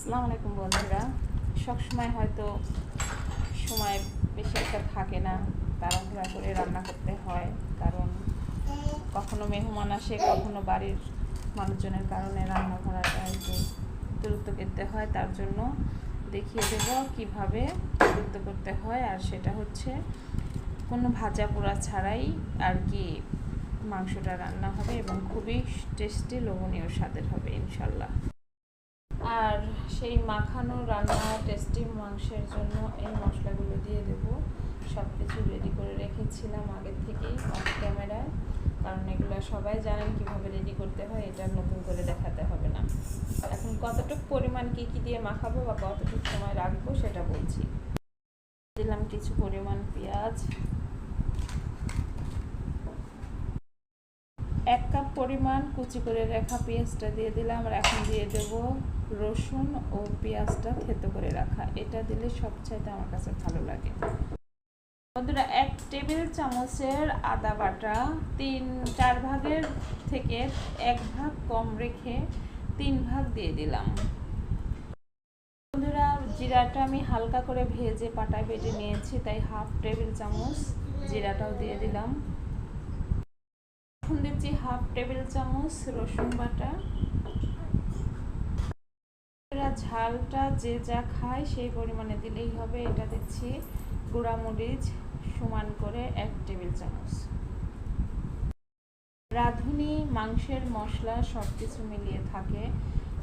আসসালামু আলাইকুম বন্ধুরা। সবসময় হয়তো সময় বেশি একটা থাকে না, তাড়াহুড়া করে রান্না করতে হয়। কারণ কখনো মেহমান আসে, কখনো বাড়ির মানুষজনের কারণে রান্না করাটা একটু দ্রুত করতে হয়, তার জন্য দেখিয়ে দেব কীভাবে দ্রুত করতে হয়। আর সেটা হচ্ছে কোনো ভাজা পোড়া ছাড়াই আর কি মাংসটা রান্না হবে এবং খুবই টেস্টি, লোভনীয় স্বাদের হবে, ইনশাল্লাহ। আর সেই মাখানো রান্না টেস্টি মাংসের জন্য এই মশলাগুলো দিয়ে দেব। সব কিছু রেডি করে রেখেছিলাম আগের থেকেই অফ ক্যামেরায় কারণ এগুলো সবাই জানেন কীভাবে রেডি করতে হয়, এটা নতুন করে দেখাতে হবে না। এখন কতটুকু পরিমাণ কি কি দিয়ে মাখাবো বা কতটুকু সময় রাখব সেটা বলছি। দিলাম কিছু পরিমাণ পেঁয়াজ। এক কাপ পরিমাণ কুচি করে রাখা পেঁয়াজটা দিয়ে দিলাম আর এখন দিয়ে দেব রসুন ও পেঁয়াজটা থেতো করে রাখা। এটা দিলে সবচাইতে আমার কাছে ভালো লাগে। বন্ধুরা, এক টেবিল চামচের আদা বাটা তিন, চার ভাগের থেকে এক ভাগ কম রেখে তিন ভাগ দিয়ে দিলাম। বন্ধুরা, জিরাটা আমি হালকা করে ভেজে পাটায় বেটে নিয়েছি, তাই হাফ টেবিল চামচ জিরাটাও দিয়ে দিলাম। এখন দিচ্ছি হাফ টেবিল চামচ রসুন বাটা। ঝালটা যে যা খায় সেই পরিমাণে দিলেই হবে। এটা দিচ্ছি গুঁড়ামরিচ সমান করে এক টেবিল চামচ। রাঁধুনি, মাংসের মশলা সব কিছু মিলিয়ে থাকে।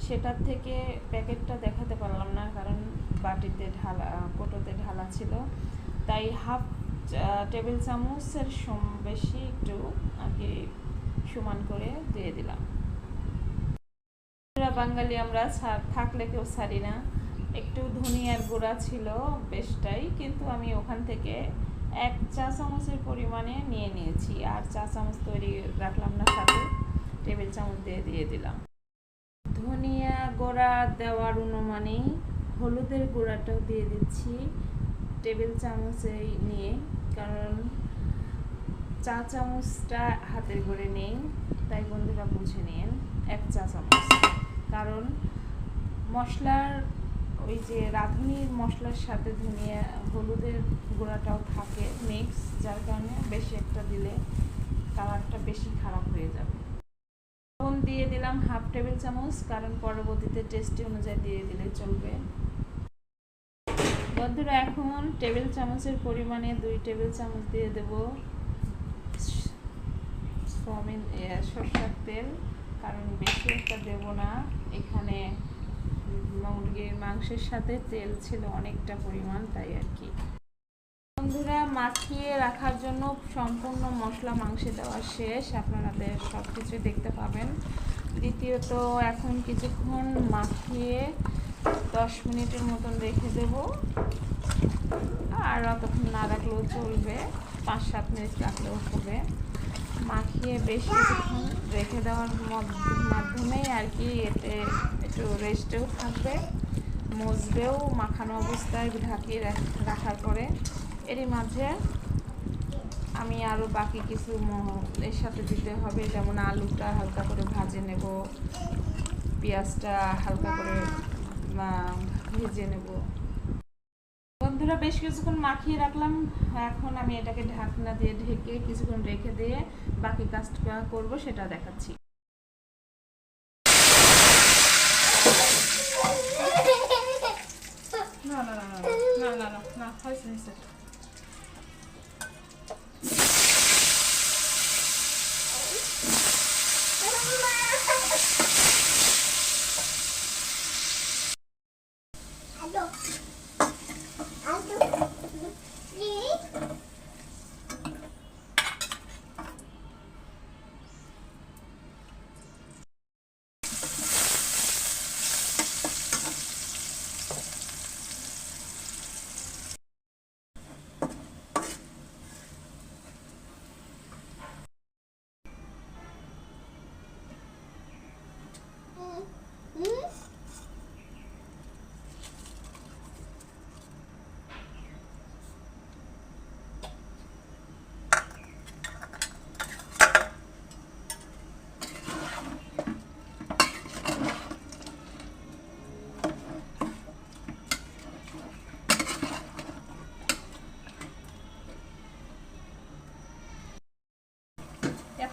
সেটার থেকে প্যাকেটটা দেখাতে পারলাম না, কারণ বাটিতে ঢালা, কোটোতে ঢালা ছিল। তাই হাফ টেবিল চামচের বেশি কি সমান করে দিয়ে দিলাম। বাঙালি, আমরা থাকলে কেউ ছাড়ি না। একটু ধনিয়ার গুঁড়া ছিল বেশটাই, কিন্তু আমি ওখান থেকে এক চা চামচের পরিমাণে নিয়ে নিয়েছি। আর চা চামচ তৈরি রাখলাম না সাথে, টেবিল চামচ দিয়ে দিয়ে দিলাম। ধনিয়া গোড়া দেওয়ার অনুমানেই হলুদের গুঁড়াটাও দিয়ে দিচ্ছি টেবিল চামচেই নিয়ে, কারণ চা চামচটা হাতের করে নেই তাই বন্ধুরা বুঝে নিন, এক চা চামচ কারণ মশলার ওই যে রাঁধুনির মশলার সাথে ধনিয়া, হলুদের গুঁড়াটাও থাকে মিক্স যার কারণে বেশি একটা দিলে কালারটা বেশি খারাপ হয়ে যাবে। লবণ দিয়ে দিলাম হাফ টেবিল চামচ, কারণ পরবর্তীতে টেস্টি অনুযায়ী দিয়ে দিলে চলবে। বন্ধুরা, এখন টেবিল চামচের পরিমাণে দুই টেবিল চামচ দিয়ে দেব। সয়াবিন সরষার তেল, কারণ বেশি একটা দেব না। এখানে মুরগির মাংসের সাথে তেল ছিল অনেকটা পরিমাণ, তাই আর কি। বন্ধুরা, মাখিয়ে রাখার জন্য সম্পূর্ণ মশলা মাংসে দেওয়া শেষ। আপনাদের সব কিছুই দেখতে পাবেন। দ্বিতীয়ত, এখন কিছুক্ষণ মাখিয়ে দশ মিনিটের মতন রেখে দেব। আর অতক্ষণ না রাখলেও চলবে। পাঁচ সাত মিনিট রাখলেও হবে। মাখিয়ে বেশ রেখে দেওয়ার মাধ্যমেই আর কি এতে একটু রেস্টেও থাকবে, মজবেও মাখানো অবস্থায় ঢাকিয়ে রাখার পরে। এরই মাঝে আমি আরও বাকি কিছু এর সাথে দিতে হবে, যেমন আলুটা হালকা করে ভাজে নেব, পেঁয়াজটা হালকা করে ভেজে নেব। বন্ধুরা বেশ কিছুক্ষণ মাখিয়ে রাখলাম। এখন আমি এটাকে ঢাকনা দিয়ে ঢেকে কিছুক্ষণ রেখে দিয়ে বাকি কাজটা করব, সেটা দেখাচ্ছি। Thank you. 있지?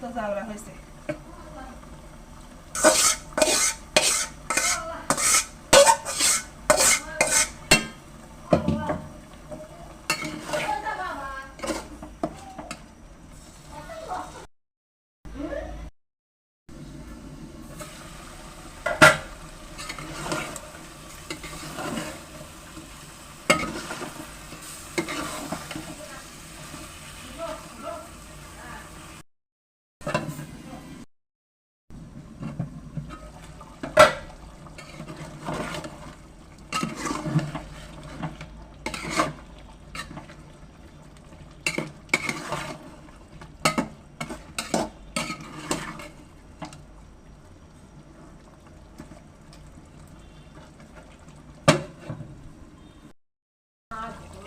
cosas abrazo este.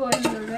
கோயிலோட